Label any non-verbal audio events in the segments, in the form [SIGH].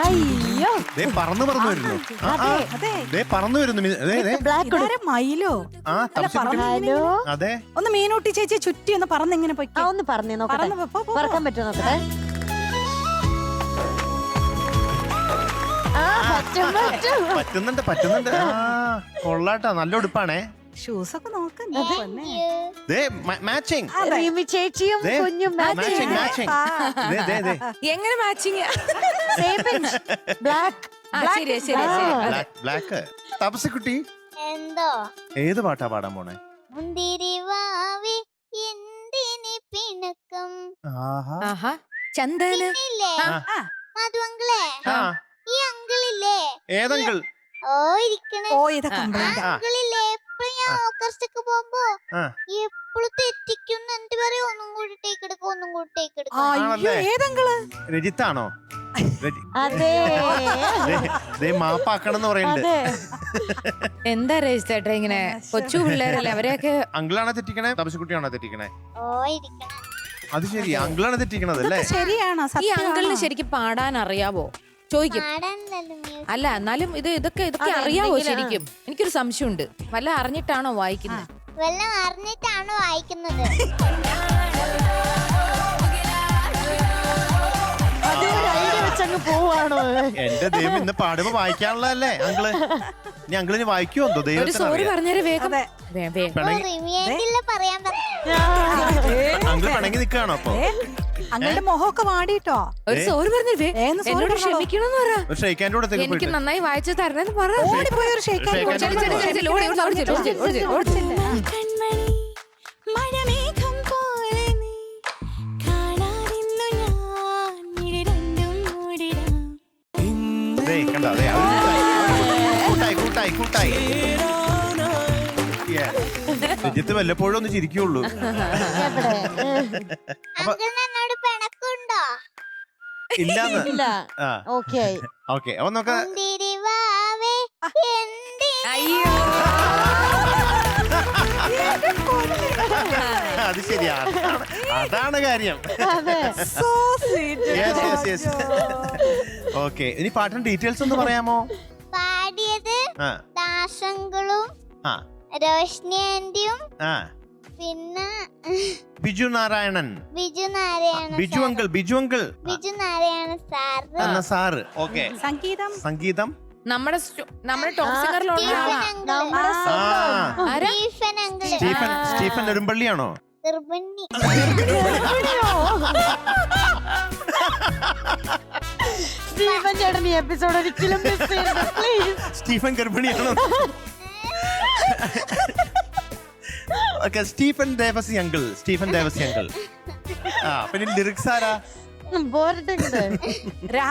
അയ്യോ. ദേ പറന്നു പറന്നു വരുന്നു. ആ, ആ, അതെ ദേ പറന്നു വരുന്നു മി- ദേ, ദേ. ബ്ലാക്ക് ഇതാരെ മയിലോ? ആ ഹലോ? അതെ. ഒന്ന് മീനൂട്ടി ചേച്ചി ചുറ്റി ഒന്ന് പറന്നെങ്ങനെ ആ പൊയ്ക്കോ. ഒന്ന് പറഞ്ഞേ നോക്കട്ടെ. പറന്ന് പോ, പോ, പോ, പോ. പറക്കാൻ പറ്റുമോ നോക്കട്ടെ? ആ പറ്റും പറ്റും. പറ്റുന്നുണ്ട് പറ്റുന്നുണ്ട്. ആ കൊള്ളാട്ടാ. നല്ല ഉടുപ്പാണേ. ഷൂസ് ഒക്കെ. ദേ മാച്ചിങ്. റീമി ചേച്ചിയും ദേ, കുഞ്ഞും മാച്ചിങ് മാച്ചിങ് ദേ ദേ ദേ. എങ്ങനെ മാച്ചിങ് ബ്ലാക്ക് തപസ്സുക്കുട്ടി എന്തോ? ഏത് പാട്ടാ പാടാൻ പോണേ? മുന്തിരിവാവി എന്തിനി പിണക്കം? ആഹാ. ആഹാ. ചന്ദന. ഇല്ലേ ആ. മധു അങ്കിളെ ആ. ഈ അങ്കിളില്ലേ? ഏതങ്കിൾ? ഓ ഇരിക്കണേ. ഓ ഇതൊക്കെ ആ. അങ്കിളില്ലേ? ഓക്കർസ്റ്റൊക്കെ പോകുമ്പോ. എപ്പോഴും തെറ്റിക്കും എന്നിട്ട് പറയും? ഒന്നും കൂടി ടേക്ക് എടുക്കും ഒന്നും കൂടി ടേക്ക് എടുക്കും. അയ്യോ? ഏതെങ്കിൽ രജിത്താണോ? രജി- അതെ. മാപ്പാക്കണം പറയുന്നുണ്ട് [LAUGHS] എന്താ രജിത്തേട്ടാ ഇങ്ങനെ കൊച്ചു പിള്ളേരല്ലേ? അവരെയൊക്കെ അങ്കിളാണോ തെറ്റിക്കണേ? തപസ്സുക്കുട്ടിയാണോ തെറ്റിക്കണേ? ഓ ഇരിക്കണം. അത് ശരി. അങ്കിളാണ് തെറ്റിക്കണത് അല്ലേ? ശരിയാണോ? ഈ? അങ്കിളിന് ശരിക്കും പാടാൻ അറിയാവോ? ചോദിക്കും. അല്ല എന്നാലും ഇത് ഇതൊക്കെ ഇതൊക്കെ അറിയാവോ ശരിക്കും? എനിക്കൊരു സംശയമുണ്ട്. വല്ല അറിഞ്ഞിട്ടാണോ വായിക്കുന്നത്? വല്ല അറിഞ്ഞിട്ടാണോ വായിക്കുന്നത്? അതൊരു ഐഡിയ വെച്ചങ്ങ് പോവാണോ എന്റെ ദൈവം ഇന്ന് പാടുമ്പോ വായിക്കാനുള്ളതല്ലേ അങ്കിൾ? ഇനി അങ്കിളിന് വായിക്കുമോ എന്തോ ഒരു ദൈവത്തിന് സോറി അറിയാം. വേഗം. വേ- വേ- പിണങ്ങി റിമിയായിട്ടില്ല പറയാൻ അങ്കിൾ പിണങ്ങി നിക്കാണോ അപ്പൊ? ഏ, അങ്ങളുടെ മുഖമൊക്കെ വാടിട്ടോ ഒരു സോറി പറഞ്ഞേ വേ ഏന്ന് sorry എന്നോട് പറഞ്ഞോളൂ. ക്ഷമിക്കണമെന്ന് പറ. ഒരു എനിക്ക് പോയിട്ട്. നന്നായി വായിച്ചു തരണെന്ന് പറ. ഓടിപ്പോയി ഒരു ഷെയ്ക്കാൻ ഷെയ്ക്കാൻ ചെല്ലു, ചെല്ലു, ചെല്ലു, ചെല്ലു, ഓടി, ഓടി, ഓടി, ചെല്ലു, ഓടി, ചെല്ലു, ഓടി, ഓടി, കൺമണി മഴമേഘം പോലെ നീ കാണാതിന്നു ഞാൻ ഇനി രണ്ടും മൂടിടാം. ദേ, കണ്ടോ? ദേ, അവർ കൂട്ടായി കൂട്ടായി കൂട്ടായി Yeah. [LAUGHS] രഞ്ജിത്ത് വല്ലപ്പോഴും ഒന്ന് ചിരിക്കുള്ളൂ. എന്നോട് ഇല്ല ഓക്കെ. ഓക്കെ. അപ്പൊ നമുക്ക് അയ്യോ. അത് ശരിയാണ് അതാണ് അതാണ് കാര്യം. ഓക്കെ. ഇനി പാട്ടിന് ഡീറ്റെയിൽസ് ഒന്ന് പറയാമോ? പാടിയത് ആ. ദാസങ്കളും ആ. രോഷ്നി ആന്റിയും ആ. പിന്നെ Biju Narayanan. Biju Narayanan Biju uncle Biju uncle. Biju Narayanan sir എന്ന സാറ്. ഓക്കെ. സംഗീതം. സംഗീതം. നമ്മുടെ നമ്മുടെ ടോപ്പ് സിംഗറിലുള്ള സ്റ്റീഫൻ നമ്മുടെ ആ. സ്റ്റീഫൻ നെടുമ്പള്ളിയാണോ? സ്റ്റീഫൻ ചേട്ടൻ ഈ എപ്പിസോഡ് ഒരിക്കലും മിസ് ചെയ്യരുത് please Stephen ഗർഭിണിയാണോ? Okay Stephen Devassy uncle Stephen Devassy uncle ആ പിന്നെ ലിറിക്സ് ആരാ? [LAUGHS] പോരട്ടെ രാ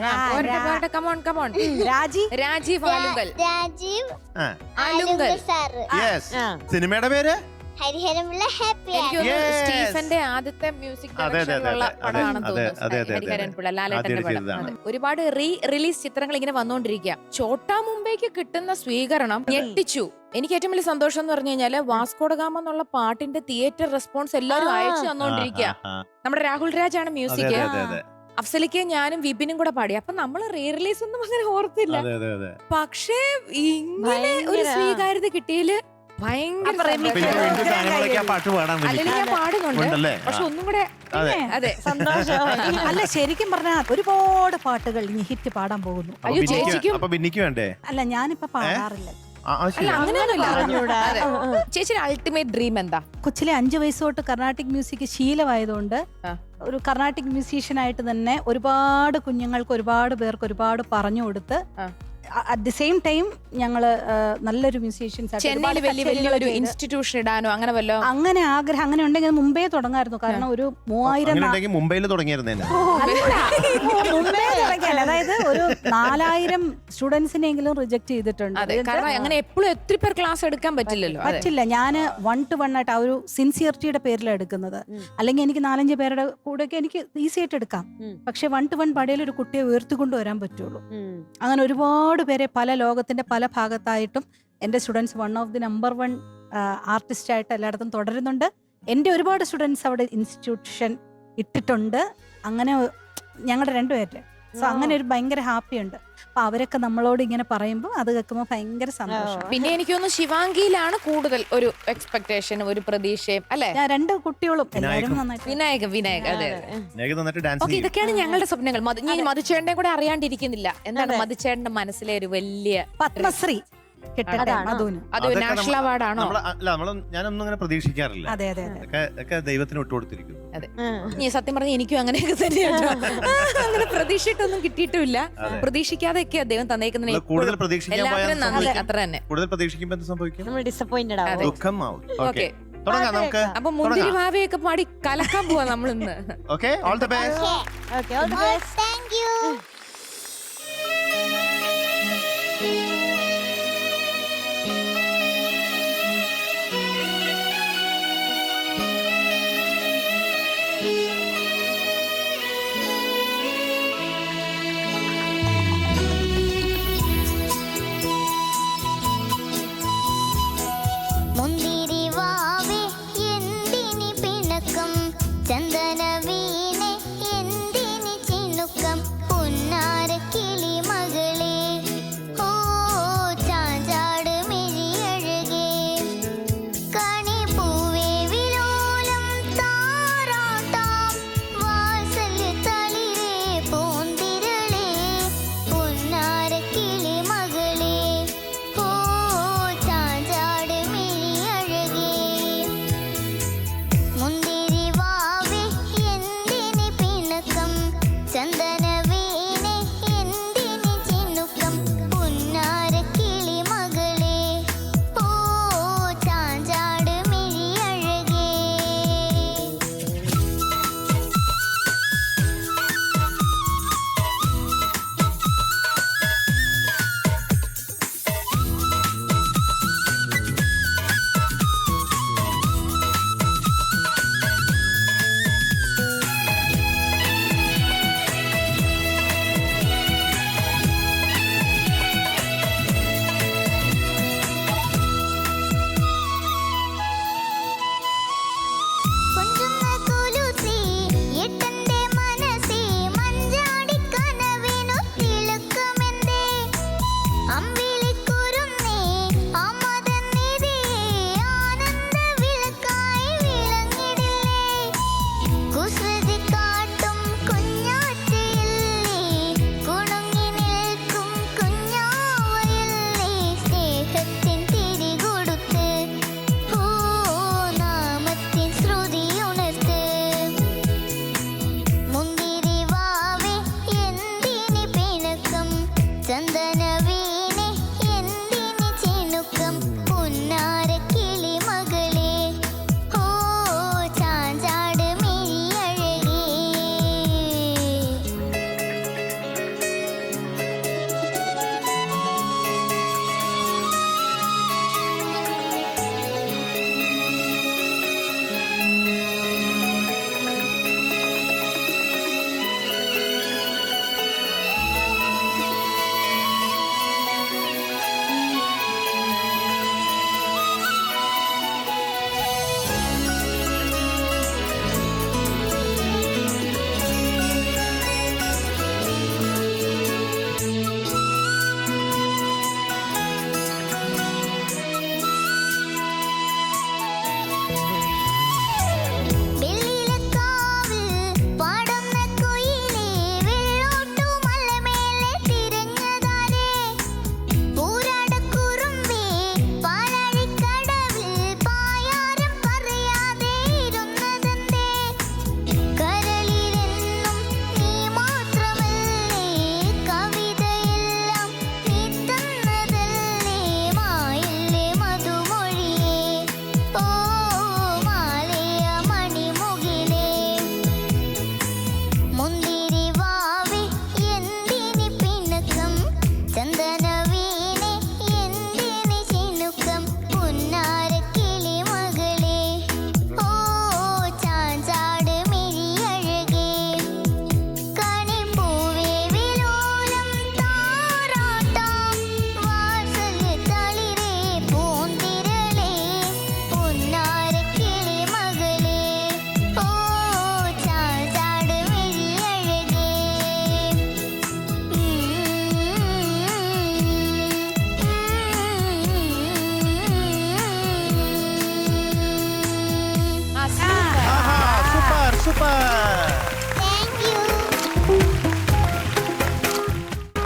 രാ രാ. രാ. കമോൺ കമോൺ രാജി? രാജീവ് ആലുങ്കൽ. രാജീവ് ആ. ആലുങ്കൽ ആലുങ്കൽ സാറ് യെസ് സിനിമയുടെ പേര്? ഹരിഹരമുള്ള ഹാപ്പി സ്റ്റീഫന്റെ ആദ്യത്തെ മ്യൂസിക്. ഒരുപാട് റീ റിലീസ് ചിത്രങ്ങൾ ഇങ്ങനെ വന്നുകൊണ്ടിരിക്കുക ചോട്ടാ മുംബൈക്ക് കിട്ടുന്ന സ്വീകരണം ഞെട്ടിച്ചു. എനിക്ക് ഏറ്റവും വലിയ സന്തോഷം എന്ന് പറഞ്ഞു കഴിഞ്ഞാൽ വാസ്കോഡഗാമ എന്നുള്ള പാട്ടിന്റെ തിയേറ്റർ റെസ്പോൺസ് എല്ലാവരും. അയച്ചു തന്നോണ്ടിരിക്കുക നമ്മുടെ രാഹുൽ രാജാണ് ആണ് മ്യൂസിക്. അതെ അതെ അതെ അഫ്സലിക്ക് ഞാനും വിപിനും കൂടെ പാടി. അപ്പൊ നമ്മൾ റീ റിലീസ് ഒന്നും അങ്ങനെ ഓർത്തില്ല. അതെ അതെ അതെ. പക്ഷേ ഇങ്ങനെ ഒരു സ്വീകാര്യത കിട്ടിയിൽ ഭയങ്കര അല്ലെങ്കിൽ ഞാൻ പാടുന്നുണ്ട്. ഉണ്ടല്ലേ? പക്ഷെ ആ, ഒന്നും കൂടെ അതെ. അതെ. [LAUGHS] അല്ല ശരിക്കും പറഞ്ഞാൽ ഒരുപാട് പാട്ടുകൾ ഇനി ഹിറ്റ് പാടാൻ പോകുന്നു. അപ്പൊ അയ്യോ, ബിന്നിക്ക് ചേച്ചിക്കും- അപ്പൊ ബിന്നിക്ക് വേണ്ടേ? അല്ല ഞാനിപ്പോ പാടാറില്ല. ആ, ആ, ശരി. അല്ല അങ്ങനെയൊന്നുമില്ല. അതെ. ചേച്ചിയുടെ അൾട്ടിമേറ്റ് ഡ്രീം എന്താ? കൊച്ചിലെ അഞ്ചു വയസ്സ് തൊട്ട് കർണാട്ടിക് മ്യൂസിക് ശീലമായതുകൊണ്ട് ആ. ഒരു കർണാട്ടിക് മ്യൂസീഷ്യനായിട്ട് തന്നെ ഒരുപാട് കുഞ്ഞുങ്ങൾക്ക് ഒരുപാട് പേർക്ക് ഒരുപാട് പറഞ്ഞു കൊടുത്ത് ആ. അറ്റ് ദി സെയിം ടൈം ഞങ്ങൾ നല്ലൊരു മ്യൂസീഷ്യൻസ് ചെന്നൈയിൽ വലിയ വലിയൊരു ഇൻസ്റ്റിറ്റ്യൂഷൻ ഇടാനോ അങ്ങനെ വല്ലോ? അങ്ങനെ ആഗ്രഹം അങ്ങനെ ഉണ്ടെങ്കിൽ മുംബൈ തുടങ്ങായിരുന്നു. കാരണം ഒരു മൂവായിരം അങ്ങനെ നാ- ഉണ്ടെങ്കിൽ മുംബൈയിൽ തുടങ്ങിയിരുന്നേ അതായത് ഒരു നാലായിരം സ്റ്റുഡൻസിനെങ്കിലും റിജക്ട് ചെയ്തിട്ടുണ്ട്. കാരണം അങ്ങനെ എപ്പോഴും എത്ര പേർ ക്ലാസ് എടുക്കാൻ പറ്റില്ലല്ലോ. പറ്റില്ല. ഞാൻ വൺ ടു വൺ ആയിട്ട് ആ ഒരു സിൻസിയറിറ്റിയുടെ പേരിലാണ് എടുക്കുന്നത്. അല്ലെങ്കിൽ എനിക്ക് നാലഞ്ച് പേരുടെ കൂടെയൊക്കെ എനിക്ക് ഈസി ആയിട്ട് എടുക്കാം. പക്ഷെ വൺ ടു വൺ പടയിൽ ഒരു കുട്ടിയെ ഉയർത്തിക്കൊണ്ടുവരാൻ പറ്റുള്ളൂ. അങ്ങനെ ഒരുപാട് പേരെ പല ലോകത്തിന്റെ പല ഭാഗത്തായിട്ടും എന്റെ students one of the number one artist ആയിട്ട് എല്ലായിടത്തും തുടരുന്നുണ്ട്. എന്റെ ഒരുപാട് സ്റ്റുഡൻസ് അവിടെ ഇൻസ്റ്റിറ്റ്യൂഷൻ ഇട്ടിട്ടുണ്ട്. അങ്ങനെ ഞങ്ങളുടെ രണ്ടുപേരുടെ സോ അങ്ങനെ ഒരു ഭയങ്കര ഹാപ്പി ഉണ്ട്. അപ്പൊ അവരൊക്കെ നമ്മളോട് ഇങ്ങനെ പറയുമ്പോൾ അത് കേൾക്കുമ്പോൾ ഭയങ്കര സന്തോഷം. പിന്നെ എനിക്ക് തോന്നുന്നു ശിവാംഗിയിലാണ് കൂടുതൽ ഒരു എക്സ്പെക്ടേഷനും ഒരു പ്രതീക്ഷയും അല്ലെ? ഞാൻ രണ്ട് കുട്ടികളും എല്ലാവരും വിനായകം. നന്നായിട്ട് വിനായകൻ വിനായക അതെ ഓക്കെ ഇതൊക്കെയാണ് ഞങ്ങളുടെ സ്വപ്നങ്ങൾ. മധു- ഞാൻ മധുചേട്ടനെ കൂടെ അറിയാണ്ടിരിക്കുന്നില്ല. എന്താണ്. മധുചേട്ടന്റെ മനസ്സിലെ ഒരു വലിയ പത്മശ്രീ. കിട്ടട്ടെ അതാണോ? മധുവിന്. അത് നാഷണൽ അവാർഡാണോ? നമ്മൾ അല്ല നമ്മൾ ഞാനൊന്നും അങ്ങനെ പ്രതീക്ഷിക്കാറില്ല. അതെ അതെ അതെ. ഒക്കെ ഒക്കെ ദൈവത്തിന് വിട്ടുകൊടുത്തിരിക്കുന്നു നീ സത്യം പറഞ്ഞ എനിക്കും അങ്ങനെയൊക്കെ തന്നെയാണ് അങ്ങനെ പ്രതീക്ഷിച്ചിട്ടൊന്നും കിട്ടിയിട്ടുമില്ല പ്രതീക്ഷിക്കാതെയൊക്കെ അദ്ദേഹം തന്നേക്കുന്നതിന് നമ്മൾ കൂടുതൽ പ്രതീക്ഷിക്കാൻ പോയാൽ നന്ദി. സംഭവിക്കും. അത്ര തന്നെ കൂടുതൽ പ്രതീക്ഷിക്കുമ്പോ എന്ത് സംഭവിക്കും? നമ്മൾ ഡിസപ്പോയിന്റഡ് ആവും. ദുഃഖം ആവും ഓക്കെ. തുടങ്ങാം നമുക്ക്. അപ്പൊ മുന്തിരി ഭാവയൊക്കെ പാടി കലക്കാൻ പോവാ നമ്മളിന്ന്. Okay. All the best okay all the best thank you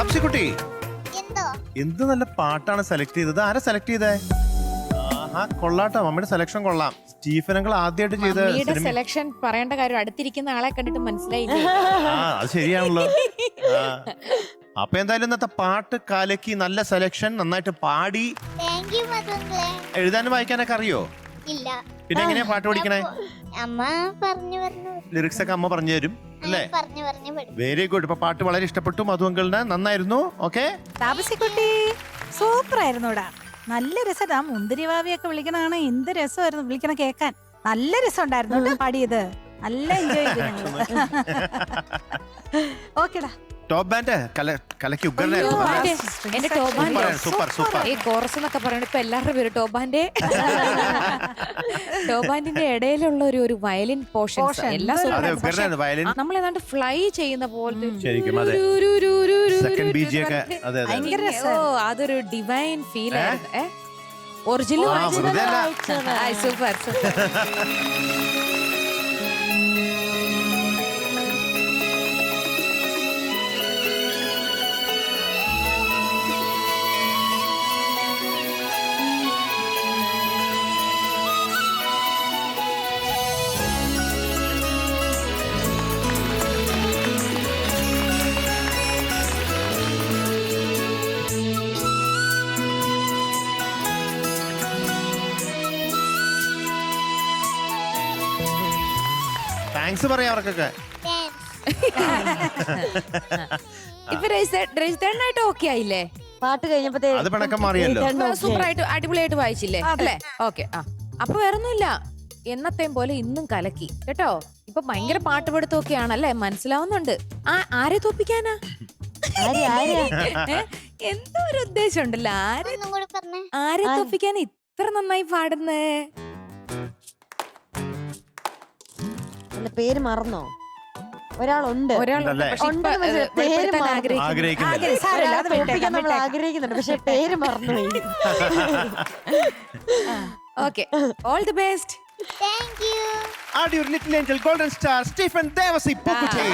തപ്സിക്കുട്ടി എന്തോ? എന്ത് നല്ല പാട്ടാണ് സെലക്ട് ചെയ്തത്? ആരാ സെലക്ട് ചെയ്തേ? ആഹാ കൊള്ളാട്ടോ. മമ്മിയുടെ സെലക്ഷൻ കൊള്ളാം. സ്റ്റീഫൻ അങ്കിൾ ആദ്യമായിട്ട് ചെയ്ത മമ്മിയുടെ സിനിമ സെലക്ഷൻ പറയേണ്ട കാര്യം അടുത്തിരിക്കുന്ന ആളെ കണ്ടിട്ട് മനസ്സിലായി ആ അത് ശരിയാണല്ലോ. ആ. അപ്പൊ എന്തായാലും ഇന്നത്തെ പാട്ട് കാലക്കി നല്ല സെലക്ഷൻ നന്നായിട്ട് പാടി. താങ്ക് യു മധുങ്ങളെ എഴുതാനും വായിക്കാനൊക്കെ അറിയോ? ഇല്ല. പിന്നെ എങ്ങനെയാ പാട്ട് പഠിക്കണേ? അമ്മ പറഞ്ഞു പറഞ്ഞു ലിറിക്സ് ഒക്കെ അമ്മ പറഞ്ഞു തരും. അല്ലേ? പറഞ്ഞു പറഞ്ഞു പഠിക്കും. വെരി ഗുഡ് ഇപ്പൊ പാട്ട് വളരെ ഇഷ്ടപ്പെട്ടു മധു അങ്കിളിന്. നന്നായിരുന്നു. ഓക്കെ താപസിക്കുട്ടി സൂപ്പർ ആയിരുന്നുടാ നല്ല രസം ആ മുന്തിരി വാവിയൊക്കെ വിളിക്കണതാണ്. എന്ത് രസമായിരുന്നു വിളിക്കണ കേക്കാൻ നല്ല രസം ഉണ്ടായിരുന്നു പാടിയത്. നല്ല എൻജോയ് ചെയ്തു ഓക്കെടാ [LAUGHS] [LAUGHS] ടോപ്പ് ബാൻഡ് കല കലക്കി ഉഗ്രനായിരുന്നു. എന്റെ ടോബാന്റെ സൂപ്പർ സൂപ്പർ സൂപ്പർ ഈ കോറസ് എന്നൊക്കെ പറയുന്നത് ഇപ്പൊ എല്ലാവരുടെ പേര് ടോബാന്റെ ടോബാൻഡിന്റെ ഇടയിലുള്ള ഒരു ഒരു വയലിൻ പോർഷൻ. എല്ലാ അതെ, ഉഗ്രനായിരുന്നു വയലിൻ നമ്മൾ ഏതാണ്ട് ഫ്ലൈ ചെയ്യുന്ന പോലെ ശരിക്കും അതെ. സെക്കൻഡ് ബി ജി ഒക്കെ അതെ അതെ ഭയങ്കര ഓ അതൊരു ഡിവൈൻ ഫീൽ ആയിരുന്നു. ഒറിജിനൽ ആ, വെറുതെ അല്ല. സൂപ്പർ സൂപ്പർ [LAUGHS] താങ്ക്സ് പറയാം അവർക്കൊക്കെ. ഇപ്പൊ രജിതേണ്ണായിട്ട് ഓക്കെ ആയില്ലേ? പാട്ട് കഴിഞ്ഞപ്പോ അത് പിണക്കം മാറിയല്ലോ. സൂപ്പറായിട്ട് അടിപൊളിയായിട്ട് വായിച്ചില്ലേ? അല്ലേ? ഓക്കെ ആ. അപ്പൊ വേറൊന്നുമില്ല. എന്നത്തെയും പോലെ ഇന്നും കലക്കി. കേട്ടോ? ഇപ്പൊ ഭയങ്കര പാട്ടുപെടുത്തൊക്കെ ആണല്ലേ മനസ്സിലാവുന്നുണ്ട്. ആ ആരെ തോപ്പിക്കാനാ? എന്തോ ഒരു ഉദ്ദേശം ഉണ്ടല്ലോ ആരെ ഒന്നും കൂടി പറഞ്ഞേ. ആരെ? തോപ്പിക്കാൻ ഇത്ര നന്നായി പാടുന്നേ? എന്റെ പേര് മറന്നോ? ഒരാളുണ്ട്. ഒരാളുണ്ട്. ഉണ്ടല്ലേ? പക്ഷെ ഇപ്പൊ ഉണ്ടെന്ന് അത് വെച്ചാ പേര് വെളിപ്പെടുത്താൻ മറന്നു. ആഗ്രഹിക്കുന്നു. ആഗ്രഹിക്കുന്നില്ല. ആഗ്രഹി- സാരമില്ല, അത് വിട്ടേക്കാം, തോൽപ്പിക്കാൻ നമ്മൾ വിട്ടേക്കാം. ആഗ്രഹിക്കുന്നുണ്ട്. പക്ഷെ പേര് മറന്നുപോയി okay all the best thank you ഒരു little angel golden star Stephen Devassy പൂക്കുറ്റി okay.